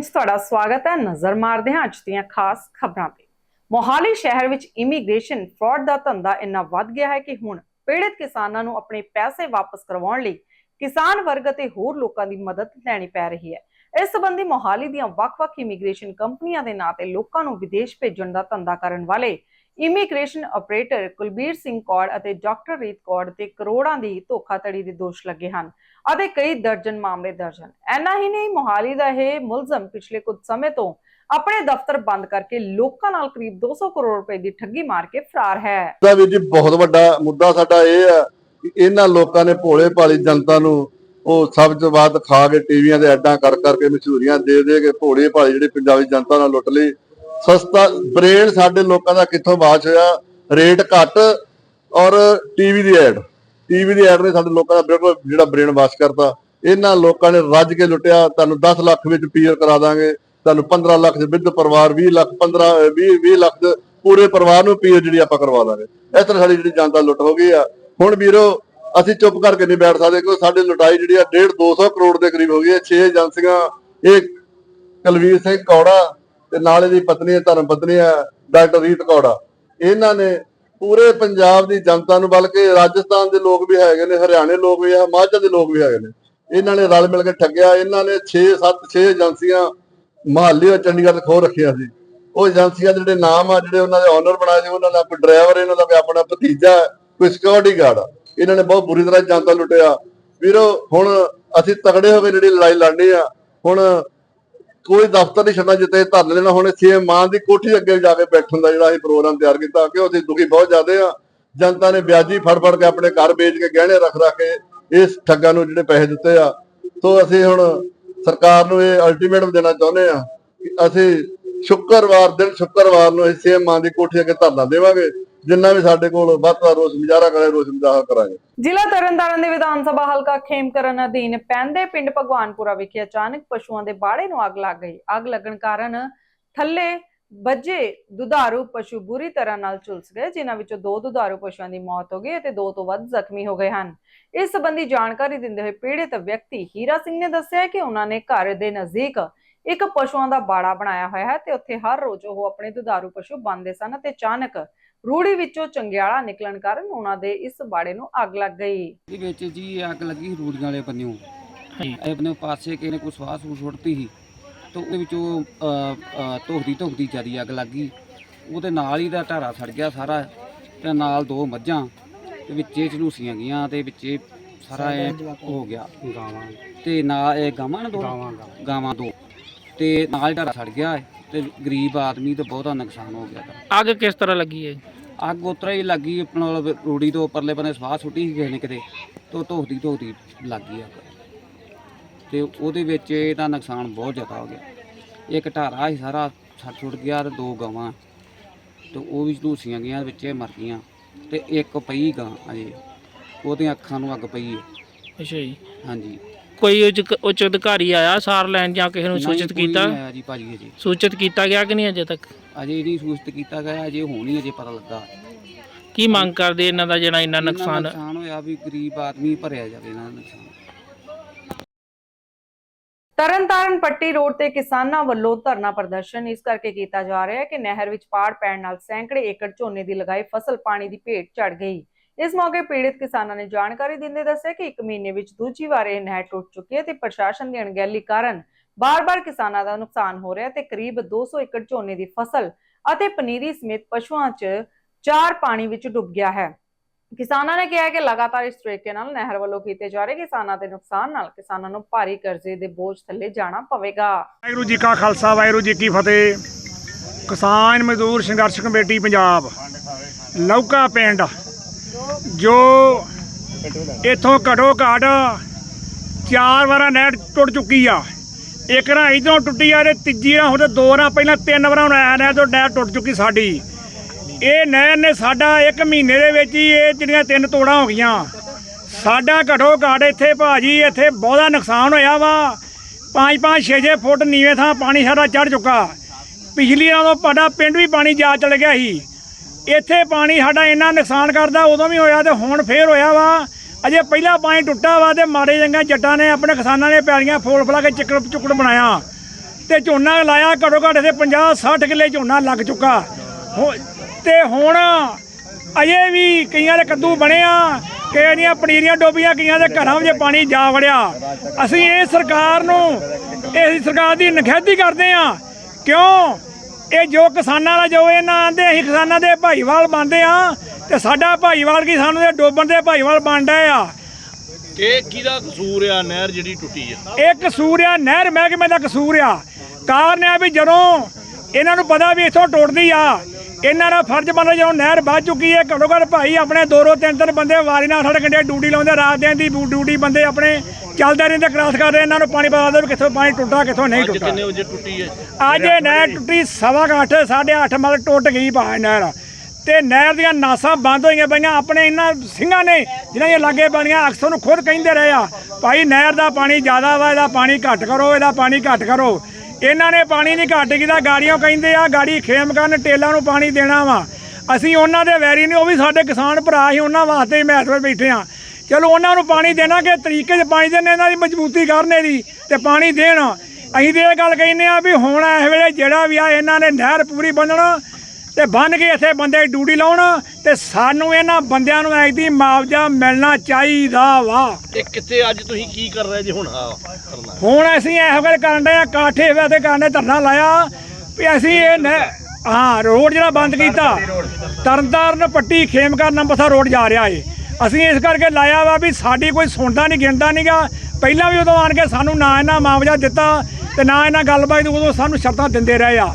Bulletin ਤੁਹਾਡਾ ਸਵਾਗਤ ਹੈ। ਨਜ਼ਰ ਮਾਰਦੇ ਹਾਂ ਅੱਜ ਦੀਆਂ ਖਾਸ ਖਬਰਾਂ ਤੇ। ਮੋਹਾਲੀ ਸ਼ਹਿਰ ਵਿੱਚ ਇਮੀਗ੍ਰੇਸ਼ਨ ਫਰਾਡ ਦਾ ਧੰਦਾ ਇੰਨਾ ਵੱਧ ਗਿਆ ਹੈ ਕਿ ਹੁਣ ਪੀੜਤ ਕਿਸਾਨਾਂ ਨੂੰ ਆਪਣੇ ਪੈਸੇ ਵਾਪਸ ਕਰਵਾਉਣ ਲਈ ਕਿਸਾਨ ਵਰਗ ਅਤੇ ਹੋਰ ਲੋਕਾਂ ਦੀ ਮਦਦ ਲੈਣੀ ਪੈ ਰਹੀ ਹੈ। ਇਸ ਸੰਬੰਧੀ ਮੋਹਾਲੀ ਦੀਆਂ ਵੱਖ-ਵੱਖ ਇਮੀਗ੍ਰੇਸ਼ਨ ਕੰਪਨੀਆਂ ਦੇ ਨਾਂ ਤੇ ਲੋਕਾਂ ਨੂੰ ਵਿਦੇਸ਼ ਭੇਜਣ ਦਾ ਧੰਦਾ ਕਰਨ ਵਾਲੇ ਇਮੀਗ੍ਰੇਸ਼ਨ ਆਪਰੇਟਰ ਕੁਲਬੀਰ ਸਿੰਘ ਕੌੜ ਅਤੇ ਡਾਕਟਰ ਰੀਤ ਕੌੜ ਤੇ ਕਰੋੜਾਂ ਦੀ ਧੋਖਾਧੜੀ ਦੇ ਦੋਸ਼ ਲੱਗੇ ਹਨ ਅਤੇ ਕਈ ਦਰਜਨ ਮਾਮਲੇ ਦਰਜ ਹਨ। ਐਨਾ ਹੀ ਨਹੀਂ, ਮੋਹਾਲੀ ਦਾ ਇਹ ਮੁਲਜ਼ਮ ਪਿਛਲੇ ਕੁਝ ਸਮੇਂ ਤੋਂ ਆਪਣੇ ਦਫ਼ਤਰ ਬੰਦ ਕਰਕੇ ਲੋਕਾਂ ਨਾਲ ਕਰੀਬ 200 ਕਰੋੜ ਰੁਪਏ ਦੀ ਠੱਗੀ ਮਾਰ ਕੇ ਫਰਾਰ ਹੈ। ਦਾ ਵੀ ਜੀ, ਬਹੁਤ ਵੱਡਾ ਮੁੱਦਾ ਸਾਡਾ ਇਹ ਆ ਕਿ ਇਹਨਾਂ ਲੋਕਾਂ ਨੇ ਭੋਲੇ ਭਾਲੀ ਜਨਤਾ ਨੂੰ ਉਹ ਸਭ ਤੋਂ ਬਾਅਦ ਖਾ ਕੇ ਟੀਵੀਆਂ ਦੇ ਐਡਾਂ ਕਰ ਕਰਕੇ ਮਸ਼ਹੂਰੀਆਂ ਦੇ ਦੇ ਕੇ ਭੋਲੇ ਭਾਲੀ ਜਿਹੜੀ ਪੰਜਾਬੀ ਜਨਤਾ ਨਾਲ ਲੁੱਟ ਲਈ। ਸਸਤਾ ਬ੍ਰੇਨ ਸਾਡੇ ਲੋਕਾਂ ਦਾ ਕਿੱਥੋਂ ਬਾਚ ਹੋਇਆ? ਰੇਟ ਘੱਟ ਔਰ ਟੀਵੀ ਦੀ ਐਡ ਟੀਵੀ ਦੀ ਐਡ ਨੇ ਸਾਡੇ ਲੋਕਾਂ ਦਾ ਬਿਲਕੁਲ ਜਿਹੜਾ ਬ੍ਰੇਨ ਵਾਸ਼ ਕਰਤਾ। ਇਹਨਾਂ ਲੋਕਾਂ ਨੇ ਰੱਜ ਕੇ ਲੁੱਟਿਆ। ਤੁਹਾਨੂੰ 10 ਲੱਖ ਵਿੱਚ ਪੀਅਰ ਕਰਾ ਦਾਂਗੇ। ਤੁਹਾਨੂੰ 15 ਲੱਖ ਦੇ ਵਿੱਧ ਪਰਿਵਾਰ 20 ਲੱਖ 15 20 20 ਲੱਖ ਦੇ ਪੂਰੇ ਪਰਿਵਾਰ ਨੂੰ ਪੀਅਰ ਜਿਹੜੀ ਆਪਾਂ ਕਰਵਾ ਦਾਂਗੇ। ਇਸ ਤਰ੍ਹਾਂ ਸਾਡੀ ਜਿਹੜੀ ਜਨਤਾ ਲੁੱਟ ਹੋ ਗਈ ਆ। ਹੁਣ ਵੀਰੋ, ਅਸੀਂ ਚੁੱਪ ਕਰਕੇ ਨਹੀਂ ਬੈਠ ਸਕਦੇ ਕਿਉਂਕਿ ਸਾਡੇ ਲੁਟਾਈ ਜਿਹੜੀ ਆ 1.5 200 ਕਰੋੜ ਦੇ ਕਰੀਬ ਹੋ ਗਈ ਹੈ। 6 ਏਜੰਸੀਆਂ ਇਹ ਕੁਲਵੀਰ ਸਿੰਘ ਕੌੜਾ ਤੇ ਨਾਲ ਇਹਦੀ ਪਤਨੀ ਹੈ ਧਰਮ ਪਤਨੀ ਹੈ ਡਾਕਟਰ ਰੀਤ ਕੌੜਾ ਇਹਨਾਂ ਨੇ ਪੂਰੇ ਪੰਜਾਬ ਦੀ ਜਨਤਾ ਨੂੰ ਬਲਕਿ ਰਾਜਸਥਾਨ ਦੇ ਲੋਕ ਵੀ ਹੈਗੇ ਨੇ ਹਰਿਆਣੇ ਲੋਕ ਵੀ ਹੈ ਹਿਮਾਚਲ ਦੇ ਲੋਕ ਵੀ ਹੈਗੇ ਨੇ। ਇਹਨਾਂ ਨੇ ਰਲ ਮਿਲ ਕੇ ਠੱਗਿਆ। ਇਹਨਾਂ ਨੇ 6 7 6 ਏਜੰਸੀਆਂ ਮਹਾਲੀ ਔਰ ਚੰਡੀਗੜ੍ਹ ਤੇ ਖੋਹ ਰੱਖੀਆਂ ਸੀ। ਉਹ ਏਜੰਸੀਆਂ ਦੇ ਜਿਹੜੇ ਨਾਮ ਆ ਜਿਹੜੇ ਉਹਨਾਂ ਦੇ ਓਨਰ ਬਣਾਏ ਸੀ ਉਹਨਾਂ ਦਾ ਕੋਈ ਡਰਾਈਵਰ ਇਹਨਾਂ ਦਾ ਕੋਈ ਆਪਣਾ ਭਤੀਜਾ ਹੈ, ਕੋਈ ਸਿਕਿਉਰਿਟੀ ਗਾਰਡ ਇਹਨਾਂ ਨੇ ਬਹੁਤ ਬੁਰੀ ਤਰ੍ਹਾਂ ਜਨਤਾ ਲੁੱਟਿਆ। ਵੀਰੋ ਹੁਣ ਅਸੀਂ ਤਗੜੇ ਹੋ ਕੇ ਜਿਹੜੀ ਲੜਾਈ ਲੜਨੀ ਆ ਹੁਣ ਕੋਈ ਦਫ਼ਤਰ ਨਹੀਂ ਛੱਡਣਾ ਜਿੱਤੇ ਧਰਨੇ ਦੇਣਾ ਹੁਣ ਸੀਐਮ ਮਾਨ ਦੀ ਕੋਠੀ ਅੱਗੇ ਜਾ ਕੇ ਬੈਠਣ ਦਾ ਜਿਹੜਾ ਅਸੀਂ ਪ੍ਰੋਗਰਾਮ ਤਿਆਰ ਕੀਤਾ ਕਿ ਅਸੀਂ ਦੁਖੀ ਬਹੁਤ ਜ਼ਿਆਦੇ ਆ। ਜਨਤਾ ਨੇ ਵਿਆਜੀ ਫੜ ਫੜ ਕੇ ਆਪਣੇ ਘਰ ਵੇਚ ਕੇ ਗਹਿਣੇ ਰੱਖ ਰੱਖ ਕੇ ਇਸ ਠੱਗਾਂ ਨੂੰ ਜਿਹੜੇ ਪੈਸੇ ਦਿੱਤੇ ਆ। ਤੋਂ ਅਸੀਂ ਹੁਣ ਸਰਕਾਰ ਨੂੰ ਇਹ ਅਲਟੀਮੇਟਮ ਦੇਣਾ ਚਾਹੁੰਦੇ ਆ ਕਿ ਅਸੀਂ ਸ਼ੁੱਕਰਵਾਰ ਦਿਨ ਸ਼ੁੱਕਰਵਾਰ ਨੂੰ ਅਸੀਂ ਸੀਐਮ ਮਾਨ ਦੀ ਕੋਠੀ ਅੱਗੇ ਧਰਨਾ ਦੇਵਾਂਗੇ। ਜਿੰਨਾ ਵੀ ਸਾਡੇ ਕੋਲ ਵੱਧ ਤੋਂ ਰੋਸ ਮੁਜ਼ਾਹਰਾ ਕਰੇ ਰੋਸ ਮੁਜ਼ਾਹਰਾ ਕਰਾਂਗੇ। ਜ਼ਿਲ੍ਹਾ ਤਰਨਤਾਰਨ ਦੇ ਵਿਧਾਨ ਸਭਾ ਹਲਕਾ ਖੇਮਕਰਨ ਅਧੀਨ ਪੈਂਦੇ ਪਿੰਡ ਭਗਵਾਨਪੁਰਾ ਵਿਖੇ ਅਚਾਨਕ ਪਸ਼ੂਆਂ ਦੇ ਬਾੜੇ ਨੂੰ ਅੱਗ ਲੱਗ ਗਈ। ਅੱਗ ਲੱਗਣ ਕਾਰਨ ਥੱਲੇ ਵੱਜੇ ਦੁਧਾਰੂ ਪਸ਼ੂ ਬੁਰੀ ਤਰ੍ਹਾਂ ਨਾਲ ਝੁਲਸ ਗਏ, ਜਿਨ੍ਹਾਂ ਵਿੱਚੋਂ ਦੋ ਦੁਧਾਰੂ ਪਸ਼ੂਆਂ ਦੀ ਮੌਤ ਹੋ ਗਈ ਅਤੇ ਦੋ ਤੋਂ ਵੱਧ ਜ਼ਖਮੀ ਹੋ ਗਏ ਹਨ। ਇਸ ਸੰਬੰਧੀ ਜਾਣਕਾਰੀ ਦਿੰਦੇ ਹੋਏ ਪੀੜਤ ਵਿਅਕਤੀ ਹੀਰਾ ਸਿੰਘ ਨੇ ਦੱਸਿਆ ਕਿ ਉਹਨਾਂ ਨੇ ਘਰ ਦੇ ਨਜ਼ਦੀਕ ਇੱਕ ਪਸ਼ੂਆਂ ਦਾ ਬਾੜਾ ਬਣਾਇਆ ਹੋਇਆ ਹੈ ਤੇ ਉੱਥੇ ਹਰ ਰੋਜ਼ ਉਹ ਆਪਣੇ ਦੁਧਾਰੂ ਪਸ਼ੂ ਬੰਨ੍ਹਦੇ ਸਨ ਅਤੇ ਅਚਾਨਕ ਰੂੜੀ ਵਿੱਚੋਂ ਚੰਗਿਆੜਾ ਨਿਕਲਣ ਕਾਰਨ ਉਹਨਾਂ ਦੇ ਇਸ ਬਾੜੇ ਨੂੰ ਅੱਗ ਲੱਗ ਗਈ। ਇਹ ਵਿੱਚ ਜੀ ਅੱਗ ਲੱਗੀ ਰੂੜੀਆਂ ਵਾਲੇ ਬੰਨਿਓ। ਇਹ ਬੰਨਿਓ ਪਾਸੇ ਕਿਸੇ ਨੇ ਕੋਈ ਸਵਾਹ ਸੂ ਸੁੱਟਤੀ ਸੀ। ਤੇ ਉਹਦੇ ਵਿੱਚੋਂ ਧੋਖਦੀ ਧੋਖਦੀ ਜਿਆਦੀ ਅੱਗ ਲੱਗੀ ਉਹਦੇ ਨਾਲ ਹੀ ਦਾ ਢਾਰਾ ਸੜ ਗਿਆ ਸਾਰਾ। ਤੇ ਨਾਲ ਦੋ ਮੱਝਾਂ ਤੇ ਵਿੱਚੇ ਝਲੂਸੀਆਂ ਗਈਆਂ ਤੇ ਵਿੱਚੇ ਸਾਰਾ ਇਹ ਹੋ ਗਿਆ। ਗਾਵਾਂ। ਤੇ ਨਾਲ ਇਹ ਗਾਵਾਂ ਨਾ ਦੋ? ਗਾਵਾਂ ਦੋ। ਤੇ ਨਾਲ ਢਾਰਾ ਸੜ ਗਿਆ ਤੇ ਗਰੀਬ ਆਦਮੀ ਤੇ ਬਹੁਤਾ ਨੁਕਸਾਨ ਹੋ ਗਿਆ ਇਹਦਾ। ਅੱਗ ਕਿਸ ਤਰ੍ਹਾਂ ਲੱਗੀ ਹੈ ਅੱਗ ਉਤਰਾ ਹੀ ਲੱਗੀ ਆਪਣੇ ਰੂੜੀ ਤੋਂ ਪਰਲੇ ਬੰਨੇ ਸਵਾਹ ਸੁੱਟੀ ਸੀ ਕਿਸੇ ਨੇ ਕਿਤੇ ਤੋਂ ਧੋਖਦੀ ਧੋਖਦੀ ਲੱਗੀ ਅੱਗ। ਤੇ ਉਹਦੇ ਵਿੱਚ ਇਹਦਾ ਨੁਕਸਾਨ ਬਹੁਤ ਜ਼ਿਆਦਾ ਹੋ ਗਿਆ। ਇੱਕ ਢਾਰਾ ਸੀ ਸਾਰਾ ਛੱਡ ਛੁੱਟ ਗਿਆ ਤੇ ਦੋ ਗਾਵਾਂ। ਤੇ ਉਹ ਵੀ ਝਲੂਸੀਆਂ ਗਈਆਂ ਵਿੱਚੇ ਮਰ ਗਈਆਂ। ਤੇ ਇੱਕ ਪਈ ਗਾਂ ਅਜੇ ਉਹਦੀਆਂ ਅੱਖਾਂ ਨੂੰ ਅੱਗ ਪਈ ਹੈ। ਅੱਛਾ ਜੀ। ਹਾਂਜੀ। ਕੋਈ ਉੱਚ ਉੱਚ ਅਧਿਕਾਰੀ ਆਇਆ ਸਾਰ ਲੈਣ ਜਾਂ ਕਿਸੇ ਨੂੰ ਸੂਚਿਤ ਕੀਤਾ? ਨਹੀਂ ਆਇਆ ਜੀ ਭਾਜੀ ਅਜੇ। ਸੂਚਿਤ ਕੀਤਾ ਗਿਆ ਕਿ ਨਹੀਂ ਅਜੇ ਤੱਕ? ਅਜੇ ਨਹੀਂ ਸੂਚਿਤ ਕੀਤਾ ਗਿਆ ਅਜੇ ਹੋਣੀ ਅਜੇ ਪਤਾ ਲੱਗਾ। ਕੀ ਮੰਗ ਕਰਦੇ ਇਹਨਾਂ ਦਾ ਜਿਹੜਾ ਇੰਨਾ ਨੁਕਸਾਨ? ਨੁਕਸਾਨ ਹੋਇਆ ਵੀ ਗਰੀਬ ਆਦਮੀ ਭਰਿਆ ਜਾਵੇ ਇਹਨਾਂ ਦਾ ਨੁਕਸਾਨ। ਤਰਨਤਾਰਨ ਪੱਟੀ ਰੋਡ ਤੇ ਕਿਸਾਨਾਂ ਵੱਲੋਂ ਧਰਨਾ ਪ੍ਰਦਰਸ਼ਨ ਇਸ ਕਰਕੇ ਕੀਤਾ ਜਾ ਰਿਹਾ ਹੈ ਕਿ ਨਹਿਰ ਵਿੱਚ ਪਾੜ ਪੈਣ ਨਾਲ ਸੈਂਕੜੇ ਏਕੜ ਝੋਨੇ ਦੀ ਲਗਾਈ ਫਸਲ ਪਾਣੀ ਦੀ ਭੇਟ ਚੜ ਗਈ। ਇਸ ਮੌਕੇ ਪੀੜਿਤ ਕਿਸਾਨਾਂ ਨੇ ਜਾਣਕਾਰੀ ਦਿੰਦੇ ਦੱਸਿਆ ਕਿ ਇੱਕ ਮਹੀਨੇ ਵਿੱਚ ਦੂਜੀ ਵਾਰ ਇਹ ਨਹਿਰ ਟੁੱਟ ਚੁੱਕੀ ਹੈ ਤੇ ਪ੍ਰਸ਼ਾਸਨ ਦੀ ਅਣਗਹਿਲੀ ਕਾਰਨ ਬਾਰ-ਬਾਰ ਕਿਸਾਨਾਂ ਦਾ ਨੁਕਸਾਨ ਹੋ ਰਿਹਾ ਤੇ ਕਰੀਬ 200 ਏਕੜ ਝੋਨੇ ਦੀ ਫਸਲ ਅਤੇ ਪਨੀਰੀ ਸਮੇਤ ਪਸ਼ੂਆਂ 'ਚ ਚਾਰ ਪਾਣੀ ਵਿੱਚ ਡੁੱਬ ਗਿਆ ਹੈ। ਕਿਸਾਨਾਂ ਨੇ ਕਿਹਾ ਕਿ ਲਗਾਤਾਰ ਇਸ ਤਰੀਕੇ ਨਾਲ ਨਹਿਰ ਵੱਲੋਂ ਕੀਤੇ ਜਾ ਰਹੇ ਕਿਸਾਨਾਂ ਦੇ ਨੁਕਸਾਨ ਨਾਲ ਕਿਸਾਨਾਂ ਨੂੰ ਭਾਰੀ ਕਰਜ਼ੇ ਦੇ ਬੋਝ ਥੱਲੇ ਜਾਣਾ ਪਵੇਗਾ। ਵਾਹਿਗੁਰੂ ਜੀ ਕਾ ਖਾਲਸਾ, ਵਾਹਿਗੁਰੂ ਜੀ ਕੀ ਫਤਿਹ। ਕਿਸਾਨ ਮਜ਼ਦੂਰ ਸੰਘਰਸ਼ ਕਮੇਟੀ ਪੰਜਾਬ ਲੌਕਾ ਪਿੰਡ ਜੋ ਇਥੋਂ ਘਟੋ ਘਾਟ ਚਾਰ ਵਾਰਾਂ ਨਹਿਰ ਟੁੱਟ ਚੁੱਕੀ ਆ। ਇੱਕ ਰਾਂ ਇਧਰੋਂ ਟੁੱਟੀ ਆ ਤੇ ਤੀਜੀ ਰਾਂ ਹੁਣ ਦੋ ਰਾਂ ਪਹਿਲਾਂ ਤਿੰਨ ਵਾਰਾਂ ਹੁਣ ਆਇਆ ਨਹਿਰ ਤੋਂ ਨਹਿਰ ਟੁੱਟ ਚੁੱਕੀ ਸਾਡੀ। ਇਹ ਨਹਿਰ ਨੇ ਸਾਡਾ ਇੱਕ ਮਹੀਨੇ ਦੇ ਵਿੱਚ ਹੀ ਇਹ ਜਿਹੜੀਆਂ ਤਿੰਨ ਤੋੜਾਂ ਹੋ ਗਈਆਂ। ਸਾਡਾ ਘਟੋ ਘਾਟ ਇੱਥੇ ਭਾਜੀ ਇੱਥੇ ਬਹੁਤਾ ਨੁਕਸਾਨ ਹੋਇਆ ਵਾ। 5-5 6-6 ਫੁੱਟ ਨੀਵੇਂ ਥਾਂ ਪਾਣੀ ਸਾਡਾ ਚੜ ਚੁੱਕਾ। ਪਿਛਲੀ ਵਾਰ ਤੋਂ ਸਾਡਾ ਪਿੰਡ ਵੀ ਪਾਣੀ ਜਾ ਚਲ ਗਿਆ ਸੀ। ਇੱਥੇ ਪਾਣੀ ਸਾਡਾ ਇੰਨਾ ਨੁਕਸਾਨ ਕਰਦਾ, ਉਦੋਂ ਵੀ ਹੋਇਆ ਤੇ ਹੁਣ ਫੇਰ ਹੋਇਆ ਵਾ। ਅਜੇ ਪਹਿਲਾ ਪਾਣੀ ਟੁੱਟਾ ਵਾ ਤੇ ਮਾੜੇ ਜੰਗਾ ਜੱਟਾਂ ਨੇ ਆਪਣੇ ਕਿਸਾਨਾਂ ਨੇ ਪੈਲੀਆਂ ਫੋਲ ਫਲਾ ਕੇ ਚਿੱਕੜ ਚੁੱਕੜ ਬਣਾਇਆ। ਤੇ ਝੋਨਾ ਲਾਇਆ ਘੱਟੋ ਘੱਟ ਇੱਥੇ 50 60 ਕਿੱਲੇ ਝੋਨਾ ਲੱਗ ਚੁੱਕਾ। ਹੋ- ਤੇ ਹੁਣ ਅਜੇ ਵੀ ਕਈਆਂ ਦੇ ਕੱਦੂ ਬਣੇ ਆ, ਕਈਆਂ ਦੀਆਂ ਪਨੀਰੀਆਂ ਡੋਬੀਆਂ, ਕਈਆਂ ਦੇ ਘਰਾਂ ਵਿੱਚ ਪਾਣੀ ਜਾ ਵੜਿਆ। ਅਸੀਂ ਇਹ ਸਰਕਾਰ ਨੂੰ, ਇਸ ਸਰਕਾਰ ਦੀ ਨਖੇਧੀ ਕਰਦੇ ਆ। ਕਿਉਂ? ਇਹ ਜੋ ਕਿਸਾਨਾਂ ਦਾ ਜੋ ਇਹਨਾਂ ਆਂਦੇ ਅਸੀਂ ਕਿਸਾਨਾਂ ਦੇ ਭਾਈਵਾਲ ਬਣਦੇ ਆ ਤੇ ਸਾਡਾ ਭਾਈਵਾਲ ਕੀ ਸਾਨੂੰ ਦੇ ਡੋਬਣ ਦੇ ਭਾਈਵਾਲ ਬਣ ਡਏ ਆ। ਇਹ ਕਿਹਦਾ ਕਸੂਰ ਆ ਨਹਿਰ ਜਿਹੜੀ ਟੁੱਟੀ ਆ? ਇਹ ਕਸੂਰ ਆ ਨਹਿਰ ਮਹਿਕਮੇ ਦਾ ਕਸੂਰ ਆ। ਕਾਰਨ ਆ ਵੀ ਜਦੋਂ ਇਹਨਾਂ ਨੂੰ ਪਤਾ ਵੀ ਇੱਥੋਂ ਟੁੱਟਦੀ ਆ ਇਹਨਾਂ ਦਾ ਫਰਜ਼ ਬਣਦਾ ਜਦੋਂ ਨਹਿਰ ਵੱਜ ਚੁੱਕੀ ਹੈ ਘੱਟੋ ਘੱਟ ਭਾਈ ਆਪਣੇ ਦੋ ਦੋ ਤਿੰਨ ਤਿੰਨ ਬੰਦੇ ਵਾਰੀ ਨਾਲ ਸਾਡੇ ਕੰਡੇ ਡਿਊਟੀ ਲਾਉਂਦੇ ਰਾਤ ਦਿਨ ਦੀ ਡਿਊ- ਡਿਊਟੀ ਬੰਦੇ ਆਪਣੇ ਚੱਲਦੇ ਰਹਿੰਦੇ ਕ੍ਰਾਸ ਕਰਦੇ ਇਹਨਾਂ ਨੂੰ ਪਾਣੀ ਪਤਾ ਵੀ ਕਿੱਥੋਂ ਪਾਣੀ ਟੁੱਟਾ ਕਿੱਥੋਂ ਨਹੀਂ ਅੱਜ ਟੁੱਟਾ। ਕਿੰਨੇ ਵਜੇ ਟੁੱਟੀ ਹੈ? ਅੱਜ ਇਹ ਨਹਿਰ ਟੁੱਟੀ ਸਵਾ ਕੁ ਅੱਠ ਸਾਢੇ ਅੱਠ ਮਤਲਬ ਟੁੱਟ ਗਈ ਪਾ ਨਹਿਰ। ਤੇ ਨਹਿਰ ਦੀਆਂ ਨਾਸਾਂ ਬੰਦ ਹੋਈਆਂ ਪਈਆਂ ਆਪਣੇ ਇਹਨਾਂ ਸਿੰਘਾਂ ਨੇ ਜਿਨ੍ਹਾਂ ਦੇ ਲਾਗੇ ਬਣੀਆਂ ਅਕਸਰ ਨੂੰ ਖੁਦ ਕਹਿੰਦੇ ਰਹੇ ਆ ਭਾਈ ਨਹਿਰ ਦਾ ਪਾਣੀ ਜ਼ਿਆਦਾ ਵਾ ਇਹਦਾ ਪਾਣੀ ਘੱਟ ਕਰੋ ਇਹਦਾ ਪਾਣੀ ਘੱਟ ਕਰੋ। ਇਹਨਾਂ ਨੇ ਪਾਣੀ ਨਹੀਂ ਘੱਟ ਕੀਤਾ ਗਾੜੀਆਂ ਕਹਿੰਦੇ ਆ ਗਾੜੀ ਖੇਮ ਕਰਨ ਟੇਲਾਂ ਨੂੰ ਪਾਣੀ ਦੇਣਾ ਵਾ। ਅਸੀਂ ਉਹਨਾਂ ਦੇ ਵੈਰੀ ਨੇ ਉਹ ਵੀ ਸਾਡੇ ਕਿਸਾਨ ਭਰਾ ਸੀ ਉਹਨਾਂ ਵਾਸਤੇ ਹੀ ਮਹਿਤਵ ਬੈਠੇ ਆ। ਚਲੋ ਉਹਨਾਂ ਨੂੰ ਪਾਣੀ ਦੇਣਾ ਕਿ ਤਰੀਕੇ 'ਚ ਪਾਣੀ ਦੇਣ ਇਹਨਾਂ ਦੀ ਮਜ਼ਬੂਤੀ ਕਰਨ ਇਹਦੀ ਤੇ ਪਾਣੀ ਦੇਣ। ਅਸੀਂ ਤੇ ਇਹ ਗੱਲ ਕਹਿੰਦੇ ਆ ਵੀ ਹੁਣ ਇਸ ਵੇਲੇ ਜਿਹੜਾ ਵੀ ਆ ਇਹਨਾਂ ਨੇ ਨਹਿਰ ਪੂਰੀ ਬੰਨਣ ਤੇ ਬੰਨ ਕੇ ਇੱਥੇ ਬੰਦੇ ਡਿਊਟੀ ਲਾਉਣ ਤੇ ਸਾਨੂੰ ਇਹਨਾਂ ਬੰਦਿਆਂ ਨੂੰ ਐਦੀ ਮੁਆਵਜ਼ਾ ਮਿਲਣਾ ਚਾਹੀਦਾ ਵਾ। ਇਹ ਕਿੱਥੇ ਅੱਜ ਤੁਸੀਂ ਕੀ ਕਰ ਰਹੇ ਜੀ ਹੁਣ ਆ ਕਰਨਾ ਹੁਣ ਅਸੀਂ ਇਹੋ ਗੱਲ ਕਰਨ ਦੇ ਆ ਕਾਠੇ ਵੇ ਤੇ ਕਰਨੇ ਧਰਨਾ ਲਾਇਆ ਵੀ ਅਸੀਂ ਇਹ ਨਹਿ- ਹਾਂ ਰੋਡ ਜਿਹੜਾ ਬੰਦ ਕੀਤਾ ਤਰਨਤਾਰਨ ਪੱਟੀ ਖੇਮਕਰ ਨੰਬਰਸਰ ਰੋਡ ਜਾ ਰਿਹਾ ਏ। ਅਸੀਂ ਇਸ ਕਰਕੇ ਲਾਇਆ ਵਾ ਵੀ ਸਾਡੀ ਕੋਈ ਸੁਣਦਾ ਨਹੀਂ, ਗਿਣਦਾ ਨਹੀਂਗਾ ਪਹਿਲਾਂ ਵੀ ਉਦੋਂ ਆਣ ਕੇ ਸਾਨੂੰ ਨਾ ਇਹਨਾਂ ਮੁਆਵਜ਼ਾ ਦਿੱਤਾ ਤੇ ਨਾ ਇਹਨਾਂ ਗੱਲਬਾਤ ਉਦੋਂ ਸਾਨੂੰ ਸ਼ਰਤਾਂ ਦਿੰਦੇ ਰਹੇ ਆ।